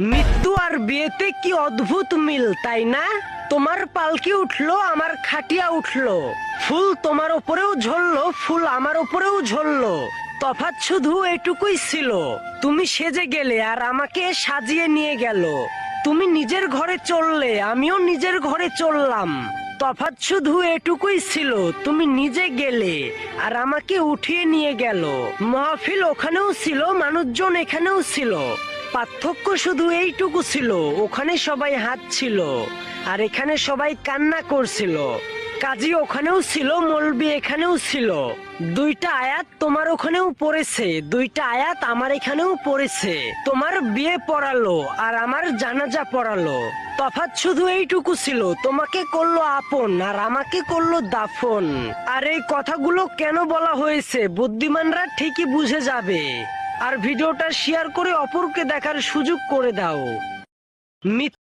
মৃত্যু আর বিয়েতে কি অদ্ভুত মিল, তাই না? তোমার পালকি উঠল, আমার খাটিয়া উঠল। ফুল তোমার ওপরেও ঝরলো, ফুল আমার ওপরেও ঝরলো। তফাৎ শুধু এটুকুই ছিল। তুমি সেজে গেলে আর আমাকে সাজিয়ে নিয়ে গেল। তুমি নিজের ঘরে চললে, আমিও নিজের ঘরে চললাম। তফাৎ শুধু এটুকুই ছিল, তুমি নিজে গেলে আর আমাকে উঠিয়ে নিয়ে গেল। মহাফিল ওখানেও ছিল, মানুষজন এখানেও ছিল। পার্থক্য শুধু এইটুকু ছিল, ওখানে সবাই হাত ছিল, আর এখানে সবাই কান্না করছিল। কাজী ওখানেও ছিল, মলবি এখানেও ছিল। দুইটা আয়াত তোমার ওখানেও পড়েছে, দুইটা আয়াত আমার এখানেও পড়েছে। তোমার বিয়ে পড়ালো, আর আমার জানাজা পড়ালো। তফাৎ শুধু এইটুকু ছিল, তোমাকে করল আপন, আর আমাকে করল দাফন। আর এই কথাগুলো কেন বলা হয়েছে, বুদ্ধিমানরা ঠিকই বুঝে যাবে। আর ভিডিওটা শেয়ার করে অপরকে দেখার সুযোগ করে দাও।